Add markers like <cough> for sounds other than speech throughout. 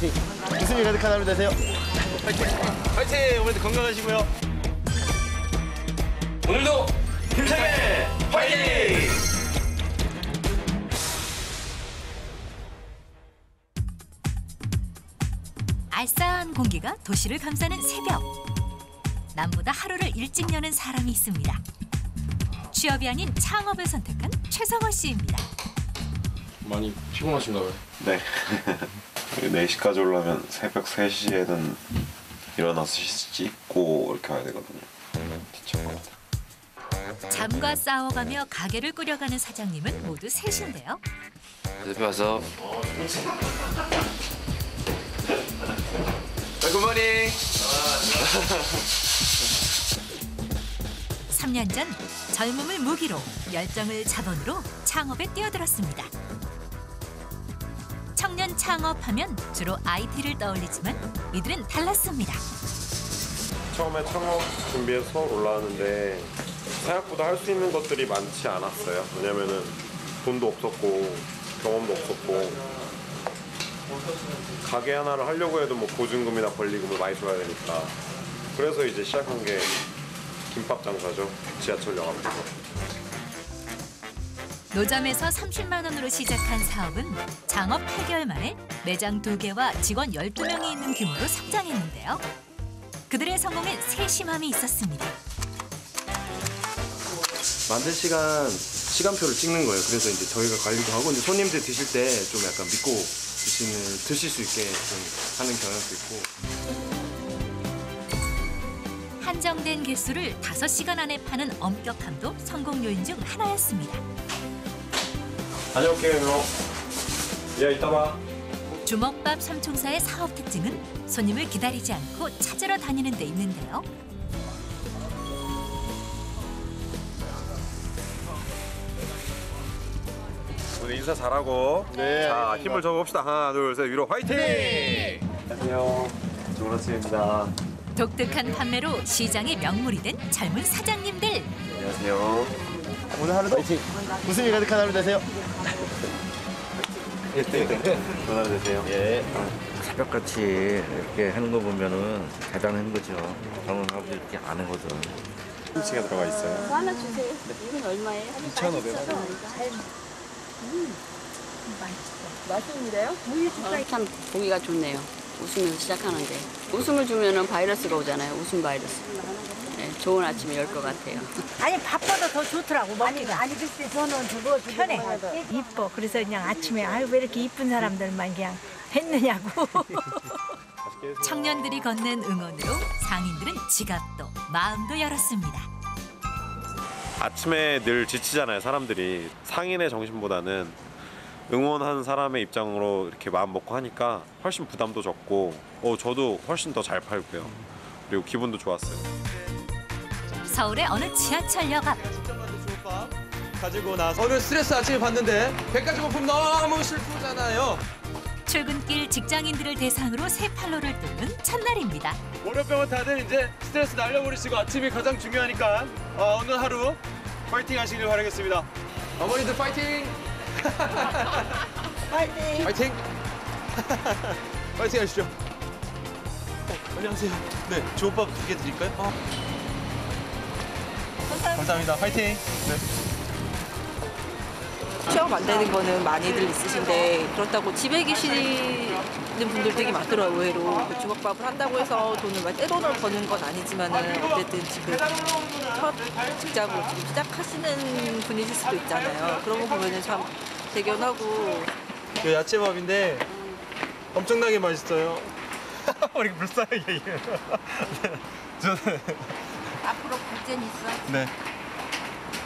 파이팅. 웃음이 가득한 하루 되세요. 파이팅! 오늘도 건강하시고요. 오늘도 힘차게 파이팅! 알싸한 공기가 도시를 감싸는 새벽. 남보다 하루를 일찍 여는 사람이 있습니다. 취업이 아닌 창업을 선택한 최성원 씨입니다. 많이 피곤하신가 봐요. 네. <laughs> 4시까지 오려면 새벽 3시에는 일어나서 씻고 이렇게 와야 되거든요. 지친 것 같아요. 잠과 싸워가며 가게를 꾸려가는 사장님은 모두 셋인데요. 대표 와서 굿모닝. 3년 전 젊음을 무기로 열정을 자본으로 창업에 뛰어들었습니다. 창업하면 주로 IT를 떠올리지만 이들은 달랐습니다. 처음에 창업 준비해서 올라왔는데 생각보다 할 수 있는 것들이 많지 않았어요. 왜냐면은 돈도 없었고 경험도 없었고 가게 하나를 하려고 해도 뭐 보증금이나 권리금을 많이 줘야 되니까 그래서 이제 시작한 게 김밥 장사죠. 지하철역 앞에서. 노점에서 30만 원으로 시작한 사업은 창업 8개월 만에 매장 2개와 직원 12명이 있는 규모로 성장했는데요. 그들의 성공엔 세심함이 있었습니다. 만든 시간 시간표를 찍는 거예요. 그래서 이제 저희가 관리도 하고 이제 손님들 드실 때 좀 약간 믿고 드시는 드실 수 있게 좀 하는 경향도 있고. 한정된 개수를 5시간 안에 파는 엄격함도 성공 요인 중 하나였습니다. 다녀올게요, 형. 야, 이따 봐. 주먹밥 삼총사의 사업 특징은 손님을 기다리지 않고 찾으러 다니는 데 있는데요. 오늘 인사 잘하고. 네, 자, 알겠습니다. 힘을 줘봅시다. 하나, 둘, 셋, 위로 화이팅! 안녕하세요. 좋은 아침입니다. 독특한 판매로 시장의 명물이 된 젊은 사장님들. 안녕하세요. 오늘 하루도 파이팅. 웃음이 가득한 하루 되세요. 좋은 하루 되세요. 예. 새벽같이 이렇게 하는 거 보면은 대단한 거죠. 젊은 사람들이 이렇게 안 하거든. 김치가 들어가 있어요. 하나 주세요. 이건 얼마예요? 2,500원. 음, 맛있는데요? 참 보기가 좋네요. 웃으면서 시작하는데 웃음을 주면은 바이러스가 오잖아요. 웃음 바이러스. 네, 좋은 아침이 열 것 같아요. 아니 밥보다 더 좋더라고 먹기가. 아니, 글쎄 저는 그거 편해. 이뻐. 그래서 그냥 아침에 아유 왜 이렇게 이쁜 사람들만 그냥 했느냐고. <laughs> 청년들이 건넨 응원으로 상인들은 지갑도 마음도 열었습니다. 아침에 늘 지치잖아요, 사람들이. 상인의 정신보다는 응원하는 사람의 입장으로 이렇게 마음 먹고 하니까 훨씬 부담도 적고, 어, 저도 훨씬 더 잘 팔고요. 그리고 기분도 좋았어요. 서울의 어느 지하철역 앞 가지고 나서 오늘 스트레스 아침에 봤는데 100가지 거품 너무 슬프잖아요. 출근길 직장인들을 대상으로 새 판로를 뚫는 첫날입니다. 월요병은 다들 이제 스트레스 날려버리시고 아침이 가장 중요하니까 어, 오늘 하루 파이팅 하시길 바라겠습니다. 어머니들 파이팅! <laughs> 파이팅! 파이팅! <laughs> 파이팅 하시죠. 어, 안녕하세요. 네, 좋은 밥 두 개 드릴까요? 어. 감사합니다. 파이팅! 네. 취업 안 되는 거는 많이들 있으신데 그렇다고 집에 계시는 분들 되게 많더라고요. 의외로 그 주먹밥을 한다고 해서 돈을 막 떼돈을 버는 건 아니지만은 어쨌든 지금 첫 직장으로 지금 시작하시는 분이실 수도 있잖아요. 그런 거 보면은 참 대견하고 그 야채밥인데 엄청나게 맛있어요. 왜 <laughs> 이렇게 불쌍하게 얘기해요. <laughs> 네. 저는 앞으로 발전 있어. 네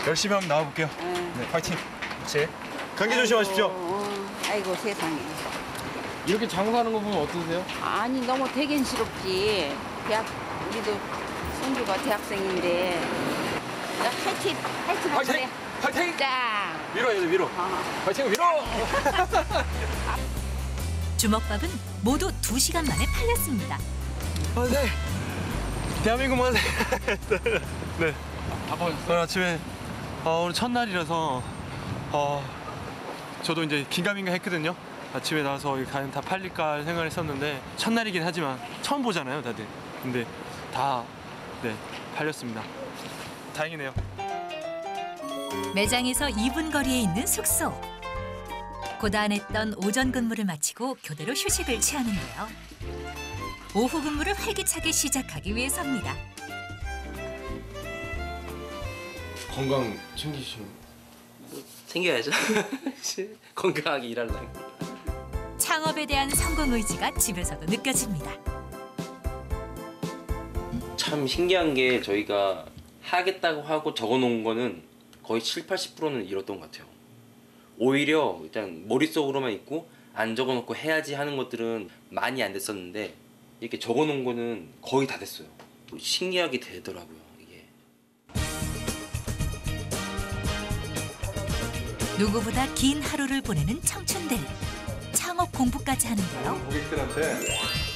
열심히 한번 나와볼게요. 네, 파이팅. 그렇지. 감기 조심하십시오. 아이고 세상에. 이렇게 장사하는 거 보면 어떠세요? 아니 너무 대견스럽지. 대학 우리도 손주가 대학생인데 자, 파이팅 파이팅 하세요. 파이팅! 자. 위로해야 돼, 위로. 어. 파이팅, 위로! <laughs> 주먹밥은 모두 두시간 만에 팔렸습니다. 만세! 대한민국 만세! <laughs> 네. 바빠졌어요? 오늘 아침에 어, 오늘 첫날이라서 어, 저도 이제 긴가민가 했거든요. 아침에 나와서 이 과연 다 팔릴까 생각을 했었는데 첫날이긴 하지만 처음 보잖아요 다들 근데 다 네, 팔렸습니다 다행이네요 매장에서 2분 거리에 있는 숙소. 고단했던 오전 근무를 마치고 교대로 휴식을 취하는데요. 오후 근무를 활기차게 시작하기 위해서입니다. 건강 챙기시는 챙겨야죠. <laughs> 건강하게 일하려면. 창업에 대한 성공 의지가 집에서도 느껴집니다. 참 신기한 게 저희가 하겠다고 하고 적어놓은 거는 거의 7, 80%는 이뤘던 것 같아요. 오히려 일단 머릿속으로만 있고 안 적어놓고 해야지 하는 것들은 많이 안 됐었는데 이렇게 적어놓은 거는 거의 다 됐어요. 신기하게 되더라고요 누구보다 긴 하루를 보내는 청춘들. 창업 공부까지 하는데요. 고객들한테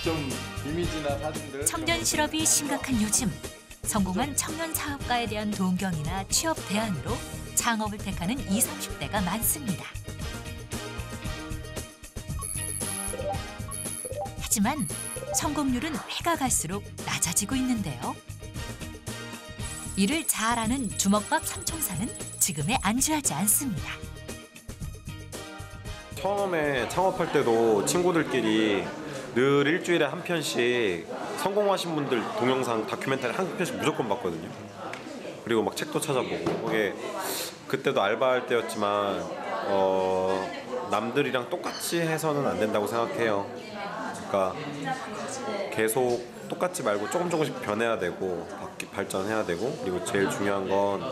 좀 이미지나 사진들 청년 실업이 심각한 요즘 성공한 청년 사업가에 대한 동경이나 취업 대안으로 창업을 택하는 20, 30대가 많습니다. 하지만 성공률은 해가 갈수록 낮아지고 있는데요. 이를 잘 아는 주먹밥 삼총사는 지금에 안주하지 않습니다. 처음에 창업할 때도 친구들끼리 늘 일주일에 한 편씩 성공하신 분들 동영상 다큐멘터리 한 편씩 무조건 봤거든요. 그리고 막 책도 찾아보고 그게 그때도 알바할 때였지만 어, 남들이랑 똑같이 해서는 안 된다고 생각해요. 그러니까 계속 똑같지 말고 조금 조금씩 변해야 되고 발전해야 되고 그리고 제일 중요한 건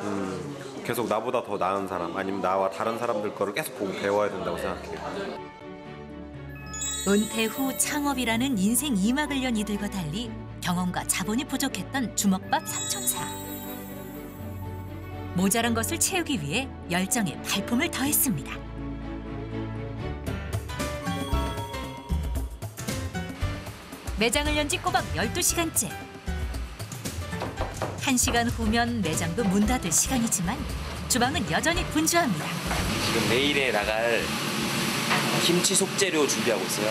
음, 계속 나보다 더 나은 사람 아니면 나와 다른 사람들 거를 계속 보고 배워야 된다고 생각해요. 은퇴 후 창업이라는 인생 이막을 연 이들과 달리 경험과 자본이 부족했던 주먹밥 삼총사. 모자란 것을 채우기 위해 열정에 발품을 더했습니다. 매장을 연 지 꼬박 12시간째. 1시간 후면 매장도 문 닫을 시간이지만 주방은 여전히 분주합니다. 지금 내일에 나갈 김치 속재료 준비하고 있어요.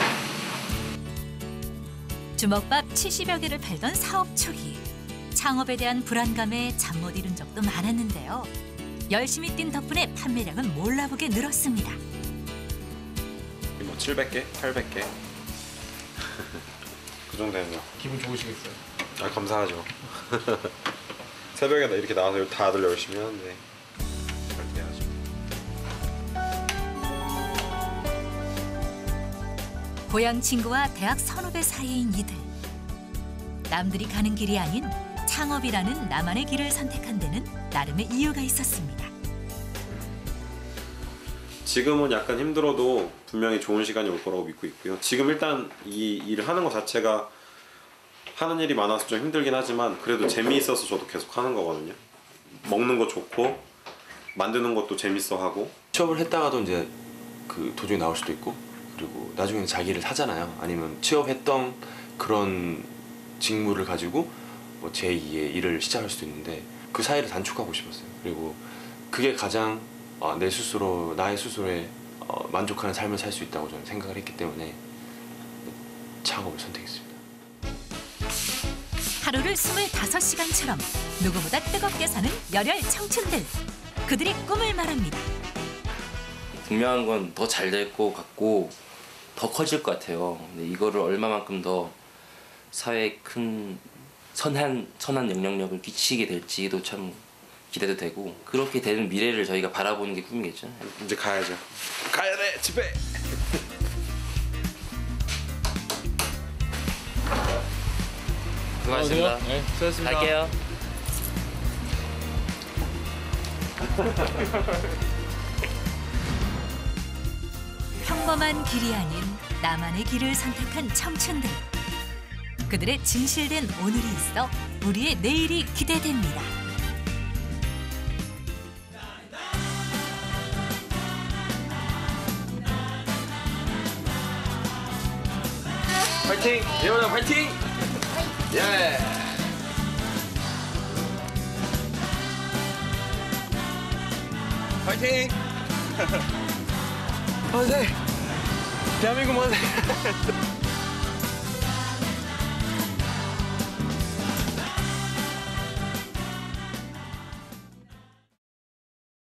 주먹밥 70여 개를 팔던 사업 초기 창업에 대한 불안감에 잠 못 이룬 적도 많았는데요. 열심히 뛴 덕분에 판매량은 몰라보게 늘었습니다. 뭐 700개, 800개 그 정도 되는 거. 기분 좋으시겠어요? 아 감사하죠. <laughs> 새벽에 나 이렇게 나와서 다들 열심히 하는데 그렇게 해야죠. 고향 친구와 대학 선후배 사이인 이들. 남들이 가는 길이 아닌 창업이라는 나만의 길을 선택한 데는 나름의 이유가 있었습니다. 지금은 약간 힘들어도 분명히 좋은 시간이 올 거라고 믿고 있고요. 지금 일단 이 일을 하는 것 자체가 하는 일이 많아서 좀 힘들긴 하지만 그래도 재미있어서 저도 계속 하는 거거든요. 먹는 거 좋고 만드는 것도 재밌어 하고 취업을 했다가도 이제 그 도중에 나올 수도 있고 그리고 나중에는 자기를 하잖아요. 아니면 취업했던 그런 직무를 가지고 뭐 제2의 일을 시작할 수도 있는데 그 사이를 단축하고 싶었어요. 그리고 그게 가장 어, 내 스스로 나의 스스로에 어, 만족하는 삶을 살 수 있다고 저는 생각을 했기 때문에 창업을 선택했습니다. 하루를 25시간처럼 누구보다 뜨겁게 사는 열혈 청춘들. 그들의 꿈을 말합니다. 분명한 건 더 잘 될 것 같고 더 커질 것 같아요. 근데 이거를 얼마만큼 더 사회에 큰 선한 선한 영향력을 끼치게 될지도 참 기대도 되고 그렇게 되는 미래를 저희가 바라보는 게 꿈이겠죠. 이제 가야죠. 가야 돼 집에. 수고하셨습니다. 네, 수고하셨습니다. 갈게요. <laughs> 평범한 길이 아닌 나만의 길을 선택한 청춘들. 그들의 진실된 오늘이 있어 우리의 내일이 기대됩니다. 파이팅! 예원아 파이팅! 예! 파이팅! 아, 네. 대한민국 만세. <laughs>